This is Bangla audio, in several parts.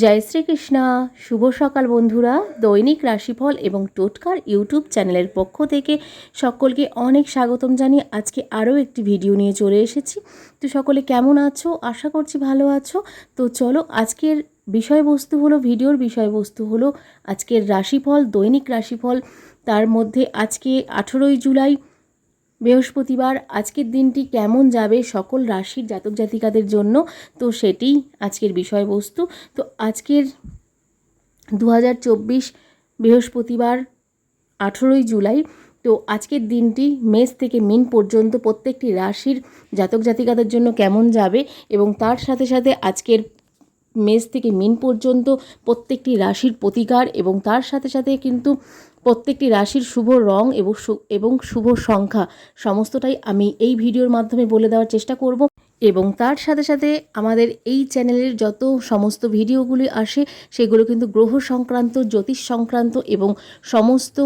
জয় শ্রীকৃষ্ণা। শুভ সকাল বন্ধুরা। দৈনিক রাশিফল এবং টোটকার ইউটিউব চ্যানেলের পক্ষ থেকে সকলকে অনেক স্বাগতম জানিয়ে আজকে আরও একটি ভিডিও নিয়ে চলে এসেছি। তো সকলে কেমন আছো? আশা করছি ভালো আছো। তো চলো আজকের বিষয়বস্তু হলো, ভিডিওর বিষয়বস্তু হলো আজকের রাশিফল, দৈনিক রাশিফল। তার মধ্যে আজকে আঠেরোই জুলাই। বৃহস্পতিবার আজকের দিনটি কেমন যাবে সকল রাশির জাতক জাতিকাদের জন্য? তো সেটি আজকের বিষয়বস্তু। তো আজকের দু হাজার চব্বিশ বৃহস্পতিবার আঠেরোই জুলাই। তো আজকের দিনটি মেষ থেকে মিন পর্যন্ত প্রত্যেকটি রাশির জাতক জাতিকাদের জন্য কেমন যাবে এবং তার সাথে সাথে আজকের মেষ থেকে মিন পর্যন্ত প্রত্যেকটি রাশির প্রতিকার এবং তার সাথে সাথে কিন্তু প্রত্যেকটি রাশির শুভ রং এবং এবং শুভ সংখ্যা, সমস্তটাই আমি এই ভিডিওর মাধ্যমে বলে দেওয়ার চেষ্টা করব। এবং তার সাথে সাথে আমাদের এই চ্যানেলের যত সমস্ত ভিডিওগুলি আসে, সেগুলো কিন্তু গ্রহ সংক্রান্ত, জ্যোতিষ সংক্রান্ত এবং সমস্ত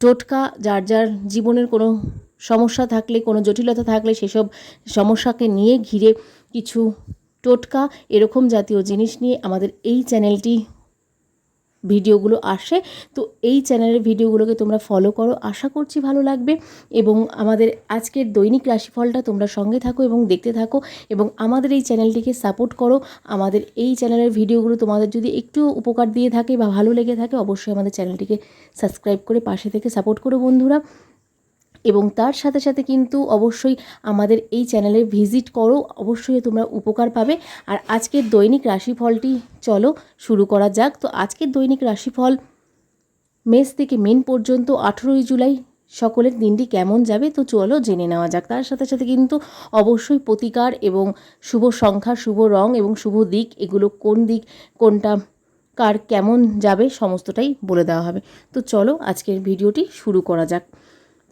টোটকা, যার যার জীবনের কোনো সমস্যা থাকলে, কোনো জটিলতা থাকলে সেসব সমস্যাকে নিয়ে ঘিরে কিছু টোটকা, এরকম জাতীয় জিনিস নিয়ে আমাদের এই চ্যানেলটি ভিডিওগুলো আসে। তো এই চ্যানেলের ভিডিওগুলোকে তোমরা ফলো করো। আশা করছি ভালো লাগবে। এবং আমাদের আজকের দৈনিক রাশিফলটা তোমরা সঙ্গে থাকো এবং দেখতে থাকো। এবং আমাদের এই চ্যানেলটিকে সাপোর্ট করো। আমাদের এই চ্যানেলের ভিডিওগুলো তোমাদের যদি একটু উপকার দিয়ে থাকে বা ভালো লেগে থাকে, অবশ্যই আমাদের চ্যানেলটিকে সাবস্ক্রাইব করে পাশে থেকে সাপোর্ট করো বন্ধুরা। এবং তার সাথে সাথে কিন্তু অবশ্যই আমাদের এই চ্যানেলে ভিজিট করো। অবশ্যই তোমরা উপকার পাবে। আর আজকের দৈনিক রাশিফলটি চলো শুরু করা যাক। তো আজকের দৈনিক রাশিফল মেস থেকে মেন পর্যন্ত আঠেরোই জুলাই সকলের দিনটি কেমন যাবে? তো চলো জেনে নেওয়া যাক। তার সাথে সাথে কিন্তু অবশ্যই প্রতিকার এবং শুভ সংখ্যা, শুভ রং এবং শুভ দিক, এগুলো কোন দিক, কোনটা কার কেমন যাবে, সমস্তটাই বলে দেওয়া হবে। তো চলো আজকের ভিডিওটি শুরু করা যাক।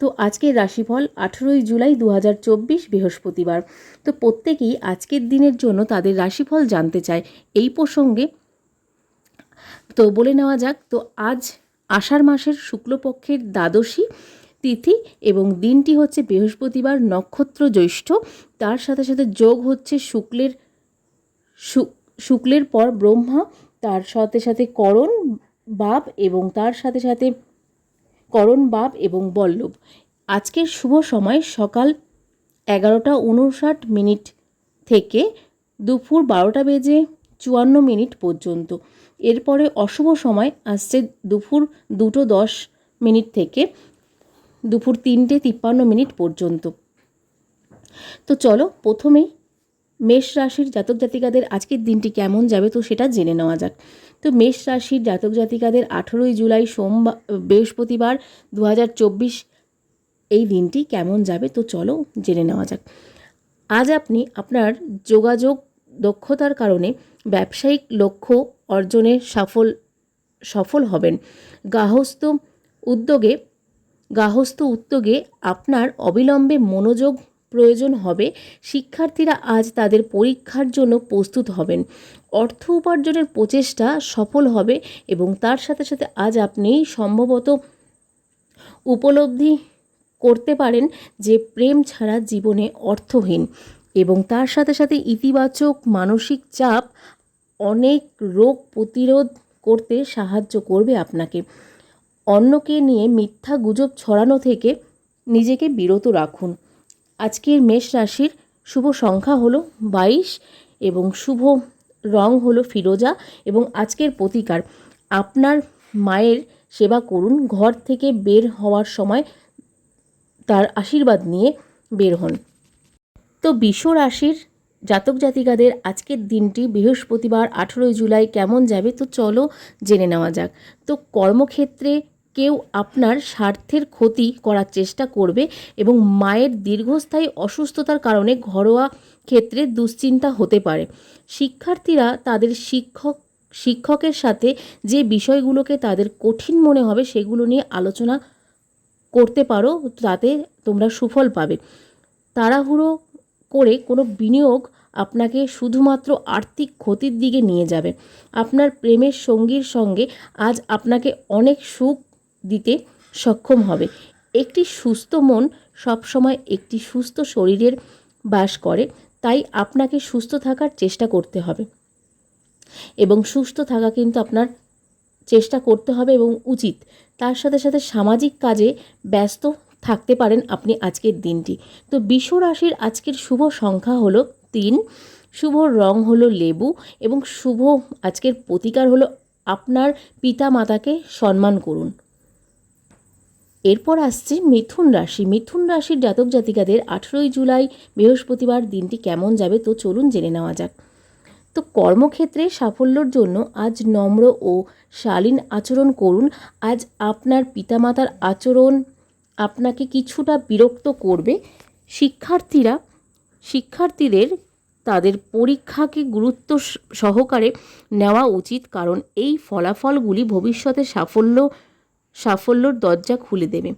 তো আজকের রাশিফল আঠেরোই জুলাই দু হাজার চব্বিশ বৃহস্পতিবার। তো প্রত্যেকেই আজকের দিনের জন্য তাদের রাশিফল জানতে চায় এই প্রসঙ্গে। তো বলে নেওয়া যাক, তো আজ আষাঢ় মাসের শুক্লপক্ষের দ্বাদশী তিথি এবং দিনটি হচ্ছে বৃহস্পতিবার নক্ষত্র জ্যৈষ্ঠ। তার সাথে সাথে যোগ হচ্ছে শুক্লের শুক্লের পর ব্রহ্মা, তার সাথে সাথে করণ, বাপ এবং তার সাথে সাথে করণ বাপ এবং বল্লভ। আজকের শুভ সময় সকাল এগারোটা উনষাট মিনিট থেকে দুপুর বারোটা বেজে চুয়ান্ন মিনিট পর্যন্ত। এরপরে অশুভ সময় আসছে দুপুর দুটো দশ মিনিট থেকে দুপুর তিনটে তিপ্পান্ন মিনিট পর্যন্ত। তো চলো প্রথমেই মেষ রাশির জাতক জাতিকাদের আজকের দিনটি কেমন যাবে তো সেটা জেনে নেওয়া যাক। তো মেষ রাশির জাতক জাতিকাদের আঠেরোই জুলাই সোমবার বৃহস্পতিবার দু হাজার চব্বিশ এই দিনটি কেমন যাবে তো চলো জেনে নেওয়া যাক। আজ আপনি আপনার যোগাযোগ দক্ষতার কারণে ব্যবসায়িক লক্ষ্য অর্জনে সফল সফল হবেন। গাহস্থ উদ্যোগে গাহস্থ উদ্যোগে আপনার অবিলম্বে মনোযোগ প্রয়োজন হবে, শিক্ষার্থীরা আজ তাদের পরীক্ষার জন্য প্রস্তুত হবেন। অর্থ উপার্জনের প্রচেষ্টা সফল হবে এবং তার সাথে সাথে আজ আপনি সম্ভবত উপলব্ধি করতে পারেন যে প্রেম ছাড়া জীবনে অর্থহীন এবং তার সাথে সাথে ইতিবাচক মানসিক চাপ অনেক রোগ প্রতিরোধ করতে সাহায্য করবে আপনাকে। অন্যকে নিয়ে মিথ্যা গুজব ছড়ানো থেকে নিজেকে বিরত রাখুন। আজকের মেষ রাশির শুভ সংখ্যা হলো বাইশ এবং শুভ রং হলো ফিরোজা এবং আজকের প্রতিকার। আপনার মায়ের সেবা করুন, ঘর থেকে বের হওয়ার সময় তার আশীর্বাদ নিয়ে বের হন। তো বিশ্ব রাশির জাতক জাতিকাদের আজকের দিনটি বৃহস্পতিবার আঠেরোই জুলাই কেমন যাবে? তো চলো জেনে নেওয়া যাক। তো কর্মক্ষেত্রে কেউ আপনার স্বার্থের ক্ষতি করার চেষ্টা করবে এবং মায়ের দীর্ঘস্থায়ী অসুস্থতার কারণে ঘরোয়া ক্ষেত্রে দুশ্চিন্তা হতে পারে। শিক্ষার্থীরা তাদের শিক্ষক, শিক্ষকের সাথে যে বিষয়গুলোকে তাদের কঠিন মনে হবে সেগুলো নিয়ে আলোচনা করতে পারো, তাতে তোমরা সুফল পাবে। তাড়াহুড়ো করে কোনো বিনিয়োগ আপনাকে শুধুমাত্র আর্থিক ক্ষতির দিকে নিয়ে যাবে। আপনার প্রেমের সঙ্গীর সঙ্গে আজ আপনাকে অনেক সুখ দিতে সক্ষম হবে। একটি সুস্থ মন সবসময় একটি সুস্থ শরীরের বাস করে, তাই আপনাকে সুস্থ থাকার চেষ্টা করতে হবে। এবং সুস্থ থাকা কিন্তু আপনার চেষ্টা করতে হবে এবং উচিত। তার সাথে সাথে সামাজিক কাজে ব্যস্ত থাকতে পারেন আপনি আজকের দিনটি। তো বিশ্ব রাশির আজকের শুভ সংখ্যা হলো তিন। শুভ রং হলো লেবু এবং শুভ আজকের প্রতিকার হলো আপনার পিতা মাতাকে সম্মান করুন। এরপর আসছে মিথুন রাশি। মিথুন রাশির জাতক জাতিকাদের আঠেরোই জুলাই বৃহস্পতিবার দিনটি কেমন যাবে তো চলুন জেনে নেওয়া যাক। তো কর্মক্ষেত্রে সাফল্যর জন্য আজ নম্র ও শালীন আচরণ করুন। আজ আপনার পিতামাতার আচরণ আপনাকে কিছুটা বিরক্ত করবে। শিক্ষার্থীরা, শিক্ষার্থীদের তাদের পরীক্ষাকে গুরুত্ব সহকারে নেওয়া উচিত। কারণ এই ফলাফলগুলি ভবিষ্যতে সাফল্য সাফল্যর দরজা খুলে দেবে।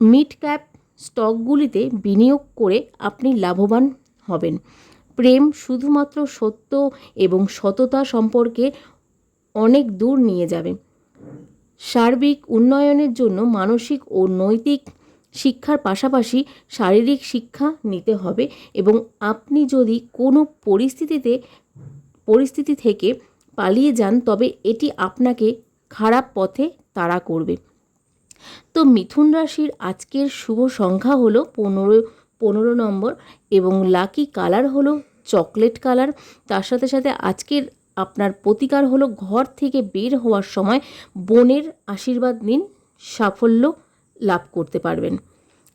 মিড ক্যাপ স্টকগুলিতে বিনিয়োগ করে আপনি লাভবান হবেন। প্রেম শুধুমাত্র সত্য এবং সততা সম্পর্কে অনেক দূর নিয়ে যাবে। সার্বিক উন্নয়নের জন্য মানসিক ও নৈতিক শিক্ষার পাশাপাশি শারীরিক শিক্ষা নিতে হবে এবং আপনি যদি কোনো পরিস্থিতিতে, পরিস্থিতি থেকে পালিয়ে যান, তবে এটি আপনাকে খারাপ পথে তাড়া করবে। তো মিথুন রাশির আজকের শুভ সংখ্যা হলো পনেরো পনেরো নম্বর এবং লাকি কালার হলো চকলেট কালার। তার সাথে সাথে আজকের আপনার প্রতিকার হলো ঘর থেকে বের হওয়ার সময় বোনের আশীর্বাদ নিন, সাফল্য লাভ করতে পারবেন।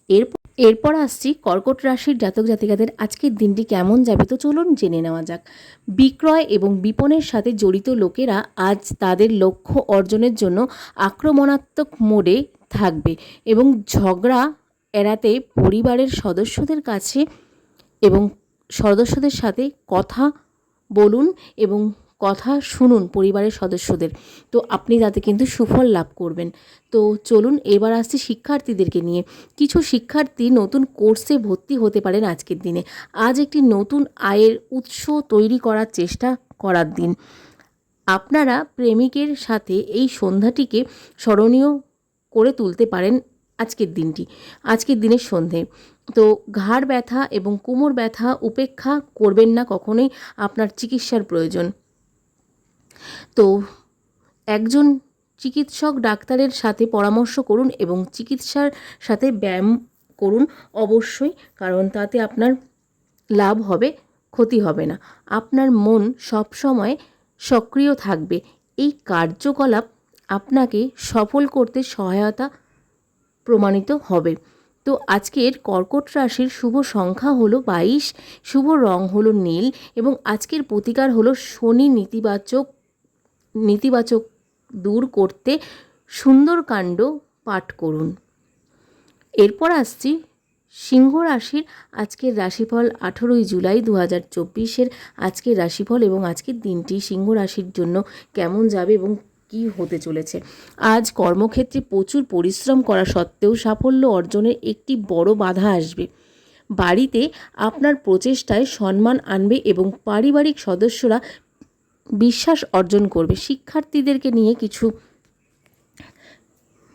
এর এরপর আসছি কর্কট রাশির জাতক জাতিকাদের আজকের দিনটি কেমন যাবে তো চলুন জেনে নেওয়া যাক। বিক্রয় এবং বিপণের সাথে জড়িত লোকেরা আজ তাদের লক্ষ্য অর্জনের জন্য আক্রমণাত্মক মোডে থাকবে এবং ঝগড়া এড়াতে পরিবারের সদস্যদের কাছে এবং সদস্যদের সাথে কথা বলুন এবং কথা শুনুন পরিবারের সদস্যদের। তো আপনি তাতে কিন্তু সুফল লাভ করবেন। তো চলুন এবার আসছি শিক্ষার্থীদেরকে নিয়ে। কিছু শিক্ষার্থী নতুন কোর্সে ভর্তি হতে পারেন আজকের দিনে। আজ একটি নতুন আয়ের উৎস তৈরি করার চেষ্টা করার দিন। আপনারা প্রেমিকের সাথে এই সন্ধ্যাটিকে স্মরণীয় করে তুলতে পারেন আজকের দিনটি। আজকের দিনের সন্ধে। তো ঘাড় ব্যথা এবং কোমর ব্যথা উপেক্ষা করবেন না কখনোই। আপনার চিকিৎসার প্রয়োজন। তো একজন চিকিৎসক ডাক্তারের সাথে পরামর্শ করুন এবং চিকিৎসার সাথে ব্যায়াম করুন অবশ্যই, কারণ তাতে আপনার লাভ হবে, ক্ষতি হবে না। আপনার মন সবসময় সক্রিয় থাকবে। এই কার্যকলাপ আপনাকে সফল করতে সহায়তা প্রমাণিত হবে। তো আজকের কর্কট রাশির শুভ সংখ্যা হলো বাইশ, শুভ রং হলো নীল এবং আজকের প্রতিকার হলো শনি নেতিবাচক নেতিবাচক দূর করতে সুন্দরকাণ্ড পাঠ করুন। এরপর আসছি সিংহ রাশির আজকের রাশিফল আঠেরোই জুলাই দু হাজার চব্বিশের আজকের রাশিফল এবং আজকের দিনটি সিংহ রাশির জন্য কেমন যাবে এবং কি হতে চলেছে। আজ কর্মক্ষেত্রে প্রচুর পরিশ্রম করা সত্ত্বেও সাফল্য অর্জনের একটি বড় বাধা আসবে। বাড়িতে আপনার প্রচেষ্টায় সম্মান আনবে এবং পারিবারিক সদস্যরা বিশ্বাস অর্জন করবে। শিক্ষার্থীদেরকে নিয়ে কিছু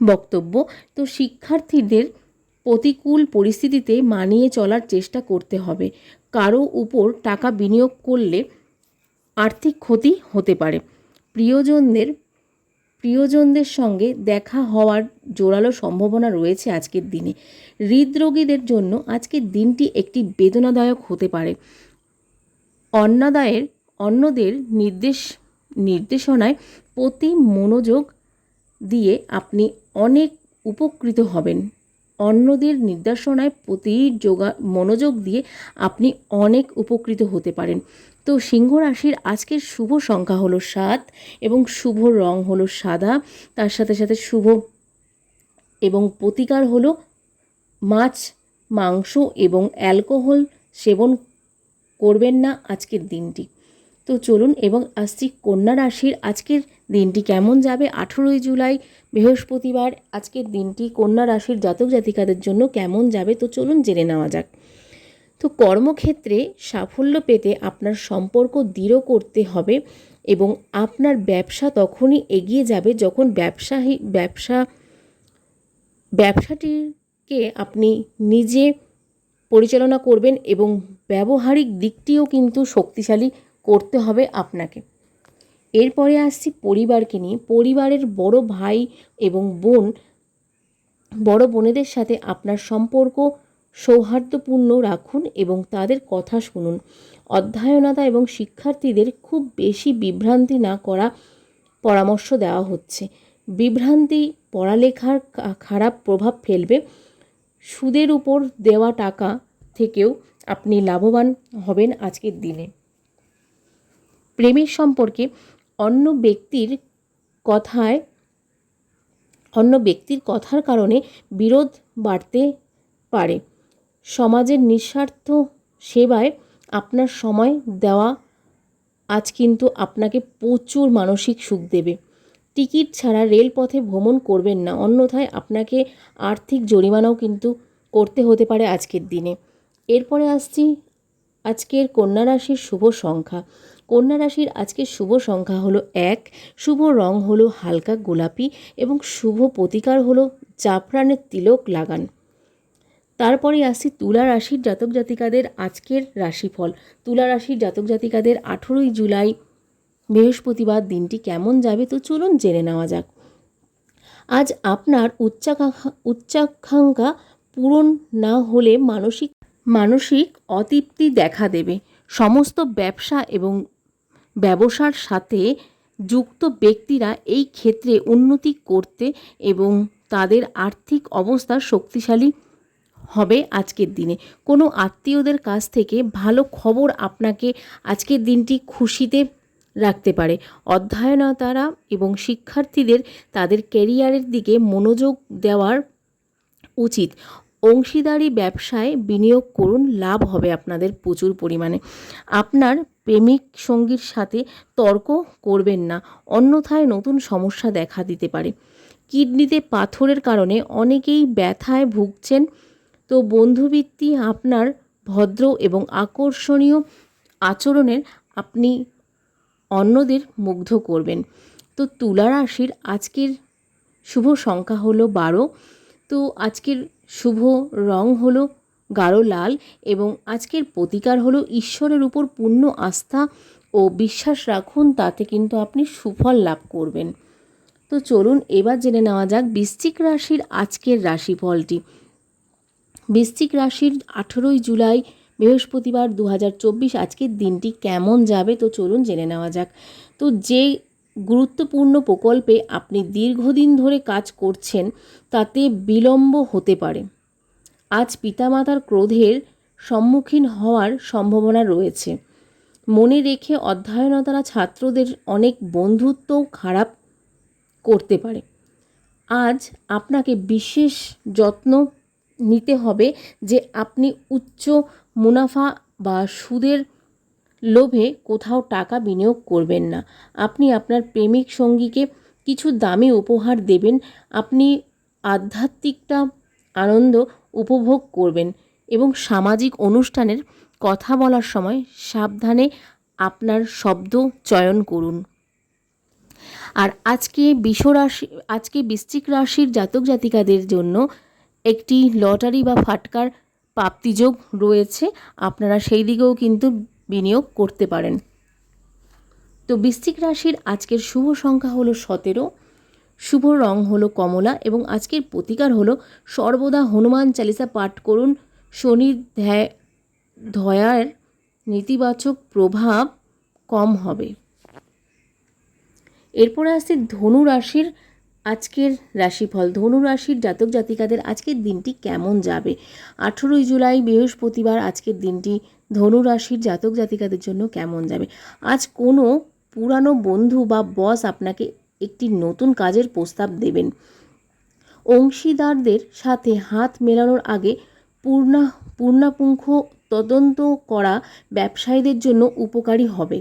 বক্তব্য। তো শিক্ষার্থীদের প্রতিকূল পরিস্থিতিতে মানিয়ে চলার চেষ্টা করতে হবে। কারও উপর টাকা বিনিয়োগ করলে আর্থিক ক্ষতি হতে পারে। প্রিয়জনদের প্রিয়জনদের সঙ্গে দেখা হওয়ার জোরালো সম্ভাবনা রয়েছে আজকের দিনে। হৃদরোগীদের জন্য আজকের দিনটি একটি বেদনাদায়ক হতে পারে। অন্নাদায়ের অন্যদের নির্দেশ, নির্দেশনায় প্রতি মনোযোগ দিয়ে আপনি অনেক উপকৃত হবেন। অন্যদের নির্দেশনায় প্রতি যোগা, মনোযোগ দিয়ে আপনি অনেক উপকৃত হতে পারেন। তো সিংহ রাশির আজকের শুভ সংখ্যা হলো সাত এবং শুভ রং হলো সাদা। তার সাথে সাথে শুভ এবং প্রতিকার হলো মাছ, মাংস এবং অ্যালকোহল সেবন করবেন না আজকের দিনটি। তো চলুন এবং আসছি কন্যা রাশির আজকের দিনটি কেমন যাবে? আঠেরোই জুলাই, বৃহস্পতিবার। আজকের দিনটি কন্যা রাশির জাতক জাতিকাদের জন্য কেমন যাবে? তো চলুন জেনে নেওয়া যাক। তো কর্মক্ষেত্রে সাফল্য পেতে আপনার সম্পর্ক দৃঢ় করতে হবে এবং আপনার ব্যবসা তখনই এগিয়ে যাবে যখন ব্যবসায়ী, ব্যবসা, ব্যবসাটিকে আপনি নিজে পরিচালনা করবেন এবং ব্যবহারিক দিকটিও কিন্তু শক্তিশালী করতে হবে আপনাকে। এরপরে আসছি পরিবারকে নিয়ে। পরিবারের বড় ভাই এবং বোন, বড় বোনেদের সাথে আপনার সম্পর্ক সৌহার্দ্যপূর্ণ রাখুন এবং তাদের কথা শুনুন। অধ্যয়নতা এবং শিক্ষার্থীদের খুব বেশি বিভ্রান্তি না করা পরামর্শ দেওয়া হচ্ছে। বিভ্রান্তি পড়ালেখার খারাপ প্রভাব ফেলবে। সুদের উপর দেওয়া টাকা থেকেও আপনি লাভবান হবেন আজকের দিনে। প্রেমের সম্পর্কে অন্য ব্যক্তির কথায়, অন্য ব্যক্তির কথার কারণে বিরোধ বাড়তে পারে। সমাজের নিঃস্বার্থ সেবায় আপনার সময় দেওয়া আজ কিন্তু আপনাকে প্রচুর মানসিক সুখ দেবে। টিকিট ছাড়া রেলপথে ভ্রমণ করবেন না, অন্যথায় আপনাকে আর্থিক জরিমানাও কিন্তু করতে হতে পারে আজকের দিনে। এরপরে আসছি আজকের কন্যা রাশির শুভ সংখ্যা। কন্যা রাশির আজকের শুভ সংখ্যা হলো এক, শুভ রং হলো হালকা গোলাপি এবং শুভ প্রতিকার হলো জাফরানের তিলক লাগান। তারপরে আসছি তুলা রাশির জাতক জাতিকাদের আজকের রাশিফল। তুলা রাশির জাতক জাতিকাদের আঠেরোই জুলাই বৃহস্পতিবার দিনটি কেমন যাবে তো চলুন জেনে নেওয়া যাক। আজ আপনার উচ্চাকাঙ্ক্ষা উচ্চাকাঙ্ক্ষা পূরণ না হলে মানসিক মানসিক অতৃপ্তি দেখা দেবে। সমস্ত ব্যবসা এবং ব্যবসার সাথে যুক্ত ব্যক্তিরা এই ক্ষেত্রে উন্নতি করতে এবং তাদের আর্থিক অবস্থা শক্তিশালী হবে আজকের দিনে। কোনো আত্মীয়দের কাছ থেকে ভালো খবর আপনাকে আজকের দিনটি খুশিতে রাখতে পারে। অধ্যয়নতারা এবং শিক্ষার্থীদের তাদের ক্যারিয়ারের দিকে মনোযোগ দেওয়ার উচিত। অংশীদারি ব্যবসায় বিনিয়োগ করুন, লাভ হবে আপনাদের প্রচুর পরিমাণে। আপনার প্রেমিক সঙ্গীর সাথে তর্ক করবেন না, অন্যথায় নতুন সমস্যা দেখা দিতে পারে। কিডনিতে পাথরের কারণে অনেকেই ব্যথায় ভুগছেন। তো বন্ধুবৃত্তি আপনার ভদ্র এবং আকর্ষণীয় আচরণের আপনি অন্যদের মুগ্ধ করবেন। তো তুলা রাশির আজকের শুভ সংখ্যা হলো বারো। তো আজকের শুভ রং হলো গাঢ় লাল এবং আজকের প্রতিকার হলো ঈশ্বরের উপর পূর্ণ আস্থা ও বিশ্বাস রাখুন, তাতে কিন্তু আপনি সুফল লাভ করবেন। তো চলুন এবার জেনে নেওয়া যাক বৃশ্চিক রাশির আজকের রাশিফলটি। বৃশ্চিক রাশির আঠেরোই জুলাই, বৃহস্পতিবার দু হাজার চব্বিশ আজকের দিনটি কেমন যাবে তো চলুন জেনে নেওয়া যাক। তো যে গুরুত্বপূর্ণ প্রকল্পে আপনি দীর্ঘদিন ধরে কাজ করছেন, তাতে বিলম্ব হতে পারে। আজ পিতামাতার ক্রোধের সম্মুখীন হওয়ার সম্ভাবনা রয়েছে। মনে রেখে অধ্যয়নতারা ছাত্রদের অনেক বন্ধুত্বও খারাপ করতে পারে। আজ আপনাকে বিশেষ যত্ন নিতে হবে যে আপনি উচ্চ মুনাফা বা সুদের লোভে কোথাও টাকা বিনিয়োগ করবেন না। আপনি আপনার প্রেমিক সঙ্গীকে কিছু দামি উপহার দেবেন। আপনি আধ্যাত্মিকটা আনন্দ উপভোগ করবেন এবং সামাজিক অনুষ্ঠানের কথা বলার সময় সাবধানে আপনার শব্দ চয়ন করুন। আর আজকে বিশ্বরাশি আজকে বৃশ্চিক রাশির জাতক জাতিকাদের জন্য একটি লটারি বা ফাটকার প্রাপ্তিযোগ রয়েছে। আপনারা সেই দিকেও কিন্তু বিনিয়োগ করতে পারেন। তো বৃশ্চিক রাশির আজকের শুভ সংখ্যা হলো সতেরো। শুভ রং হলো কমলা এবং আজকের প্রতিকার হলো সর্বদা হনুমান চালিসা পাঠ করুন। শনির ধয়ার নেতিবাচক প্রভাব কম হবে। এরপরে আসছে ধনু রাশির আজকের রাশিফল। ধনু রাশির জাতক জাতিকাদের আজকের দিনটি কেমন যাবে? আঠেরোই জুলাই, বৃহস্পতিবার আজকের দিনটি ধনু রাশির জাতক জাতিকাদের জন্য কেমন যাবে? আজ কোনো পুরানো বন্ধু বা বস আপনাকে একটি নতুন কাজের প্রস্তাব দেবেন। অংশীদারদের সাথে হাত মেলানোর আগে পূর্ণা, পূর্ণাপুঙ্খ তদন্ত করা ব্যবসায়ীদের জন্য উপকারী হবে।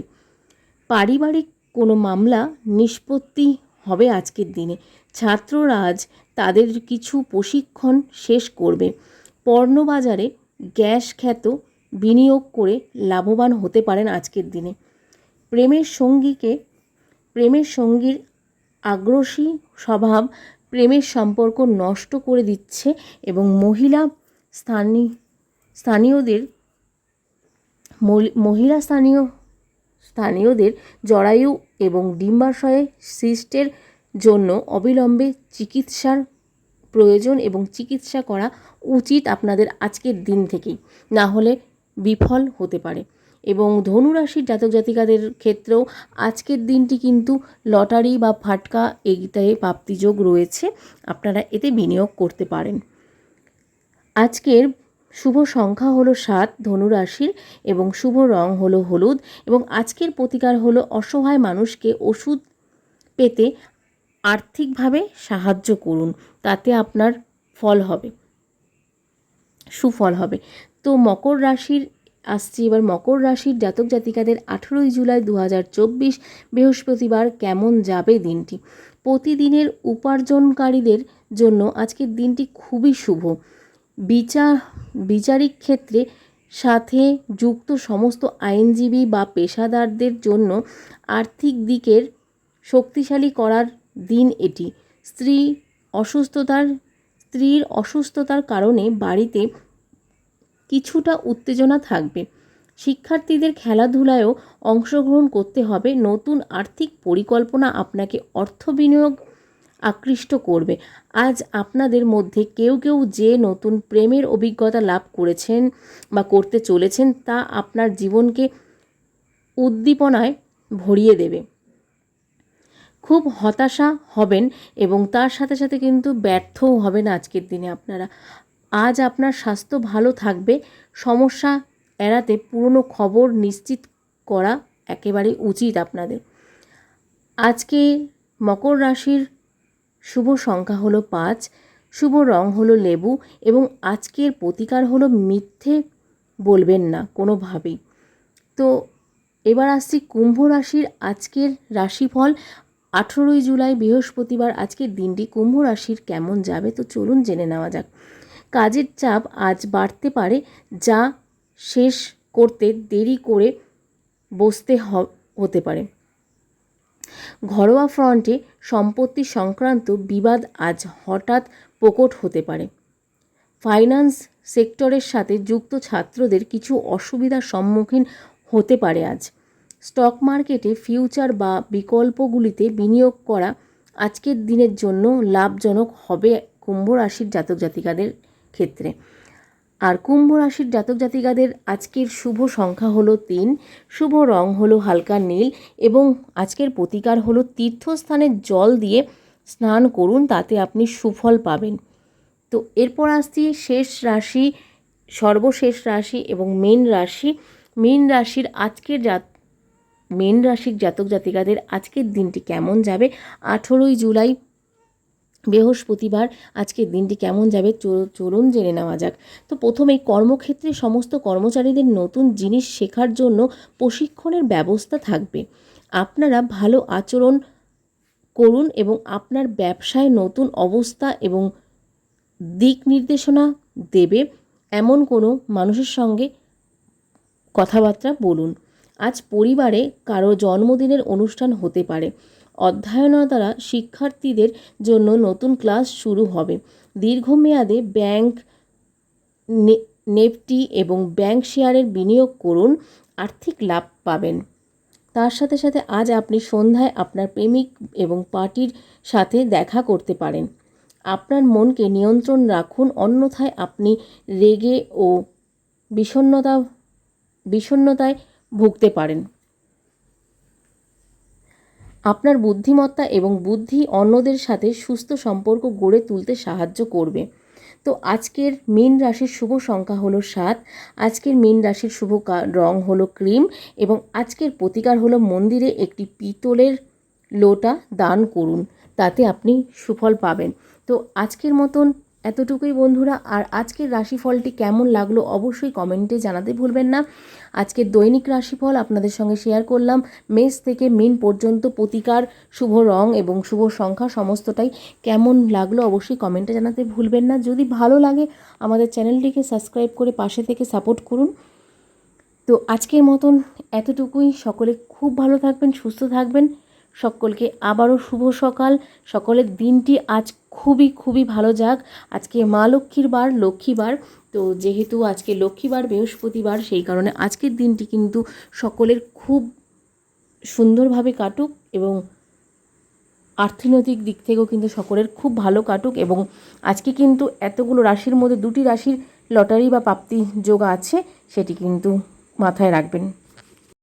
পারিবারিক কোনো মামলা নিষ্পত্তি হবে আজকের দিনে। ছাত্ররা আজ তাদের কিছু প্রশিক্ষণ শেষ করবে। পর্ণবাজারে গ্যাস খ্যাত বিনিয়োগ করে লাভবান হতে পারেন আজকের দিনে। প্রেমের সঙ্গীকে, প্রেমের সঙ্গীর আগ্রাসী স্বভাব প্রেমের সম্পর্ক নষ্ট করে দিচ্ছে এবং মহিলা স্থানীয় স্থানীয়দের মহিলা স্থানীয়, স্থানীয়দের জরায়ু এবং ডিম্বাশয়ে সিস্টের জন্য অবিলম্বে চিকিৎসার প্রয়োজন এবং চিকিৎসা করা উচিত আপনাদের আজকের দিন থেকেই। না হলে বিফল হতে পারে। এবং ধনুরাশির জাতক জাতিকাদের ক্ষেত্রেও আজকের দিনটি কিন্তু লটারি বা ফাটকা এগিতে প্রাপ্তিযোগ রয়েছে। আপনারা এতে বিনিয়োগ করতে পারেন। আজকের শুভ সংখ্যা হলো সাত ধনুরাশির এবং শুভ রং হলো হলুদ এবং আজকের প্রতিকার হলো অসহায় মানুষকে ওষুধ পেতে আর্থিকভাবে সাহায্য করুন। তাতে আপনার ফল হবে, সুফল হবে। তো মকর রাশির আসছি এবার মকর রাশির জাতক জাতিকাদের আঠেরোই জুলাই দু হাজার চব্বিশ বৃহস্পতিবার কেমন যাবে দিনটি? প্রতিদিনের উপার্জনকারীদের জন্য আজকের দিনটি খুবই শুভ। বিচার, বিচারিক ক্ষেত্রে সাথে যুক্ত সমস্ত আইনজীবী বা পেশাদারদের জন্য আর্থিক দিকের শক্তিশালী করার দিন এটি। স্ত্রী অসুস্থতার, স্ত্রীর অসুস্থতার কারণে বাড়িতে কিছুটা উত্তেজনা থাকবে। শিক্ষার্থীদের খেলাধুলায়ও অংশগ্রহণ করতে হবে। নতুন আর্থিক পরিকল্পনা আপনাকে অর্থ বিনিয়োগ আকৃষ্ট করবে। আজ আপনাদের মধ্যে কেউ কেউ যে নতুন প্রেমের অভিজ্ঞতা লাভ করেছেন বা করতে চলেছেন তা আপনার জীবনকে উদ্দীপনায় ভরিয়ে দেবে। খুব হতাশা হবেন এবং তার সাথে সাথে কিন্তু ব্যর্থও হবেন আজকের দিনে আপনারা। আজ আপনার স্বাস্থ্য ভালো থাকবে। সমস্যা এড়াতে পুরনো খবর নিশ্চিত করা একেবারে উচিত আপনাদের। আজকে মকর রাশির শুভ সংখ্যা হলো পাঁচ, শুভ রং হলো লেবু এবং আজকের প্রতিকার হলো মিথ্যে বলবেন না কোনোভাবেই। তো এবার আসছি কুম্ভ রাশির আজকের রাশিফল। আঠেরোই জুলাই বৃহস্পতিবার আজকের দিনটি কুম্ভ রাশির কেমন যাবে তো চলুন জেনে নেওয়া যাক। কাজের চাপ আজ বাড়তে পারে যা শেষ করতে দেরি করে বসতে হতে পারে। ঘরোয়া ফ্রন্টে সম্পত্তি সংক্রান্ত বিবাদ আজ হঠাৎ প্রকট হতে পারে। ফাইন্যান্স সেক্টরের সাথে যুক্ত ছাত্রদের কিছু অসুবিধার সম্মুখীন হতে পারে আজ। স্টক মার্কেটে ফিউচার বা বিকল্পগুলিতে বিনিয়োগ করা আজকের দিনের জন্য লাভজনক হবে কুম্ভ রাশির জাতক জাতিকাদের ক্ষেত্রে। আর কুম্ভ রাশির জাতক জাতিকাদের আজকের শুভ সংখ্যা হলো তিন। শুভ রং হলো হালকা নীল এবং আজকের প্রতিকার হলো তীর্থস্থানের জল দিয়ে স্নান করুন, তাতে আপনি সুফল পাবেন। তো এরপর আসছি শেষ রাশি, সর্বশেষ রাশি এবং মেন রাশি। মেন রাশির আজকের জাত, মেন রাশির জাতক জাতিকাদের আজকের দিনটি কেমন যাবে? আঠেরোই জুলাই বৃহস্পতিবার আজকের দিনটি কেমন যাবে চলুন জেনে নেওয়া যাক। তো প্রথমেই কর্মক্ষেত্রে সমস্ত কর্মচারীদের নতুন জিনিস শেখার জন্য প্রশিক্ষণের ব্যবস্থা থাকবে। আপনারা ভালো আচরণ করুন এবং আপনার ব্যবসায় নতুন অবস্থা এবং দিক নির্দেশনা দেবে এমন কোনো মানুষের সঙ্গে কথাবার্তা বলুন। আজ পরিবারে কারও জন্মদিনের অনুষ্ঠান হতে পারে। অধ্যয়নতারা শিক্ষার্থীদের জন্য নতুন ক্লাস শুরু হবে। দীর্ঘমেয়াদে ব্যাংক নেফটি এবং ব্যাংক শেয়ারের বিনিয়োগ করুন, আর্থিক লাভ পাবেন। তার সাথে সাথে আজ আপনি সন্ধ্যায় আপনার প্রেমিক এবং পার্টির সাথে দেখা করতে পারেন। আপনার মনকে নিয়ন্ত্রণ রাখুন, অন্যথায় আপনি রেগে ও বিষণ্নতা বিষণ্নতায় ভুগতে পারেন। আপনার বুদ্ধিমত্তা এবং বুদ্ধি অন্যদের সাথে সুস্থ সম্পর্ক গড়ে তুলতে সাহায্য করবে। তো আজকের মীন রাশির শুভ সংখ্যা হলো সাত, আজকের মীন রাশির শুভ রং হলো ক্রিম এবং আজকের প্রতিকার হলো মন্দিরে একটি পিতলের লোটা দান করুন, তাতে আপনি সুফল পাবেন। তো আজকের মতন এতটুকুই বন্ধুরা, আর আজকের রাশিফলটি কেমন লাগল অবশ্যই কমেন্টে জানাতে ভুলবেন না। আজকের দৈনিক রাশিফল আপনাদের সঙ্গে শেয়ার করলাম। মেষ থেকে মিন পর্যন্ত প্রতিকার, শুভ রং এবং শুভ সংখ্যা সমস্তটাই কেমন লাগল অবশ্যই কমেন্টে জানাতে ভুলবেন না। যদি ভালো লাগে আমাদের চ্যানেলটিকে সাবস্ক্রাইব করে পাশে থেকে সাপোর্ট করুন। তো আজকের মতন এতটুকুই। সকলে খুব ভালো থাকবেন, সুস্থ থাকবেন। সকলকে আবারও শুভ সকাল। সকলের দিনটি আজ খুবই খুবই ভালো যাক। আজকে মা লক্ষ্মীর বার লক্ষ্মীবার তো যেহেতু আজকে লক্ষ্মীবার বৃহস্পতিবার, সেই কারণে আজকের দিনটি কিন্তু সকলের খুব সুন্দরভাবে কাটুক এবং আর্থনৈতিক দিক থেকেও কিন্তু সকলের খুব ভালো কাটুক এবং আজকে কিন্তু এতগুলো রাশির মধ্যে দুটি রাশির লটারি বা প্রাপ্তি যোগ আছে, সেটি কিন্তু মাথায় রাখবেন।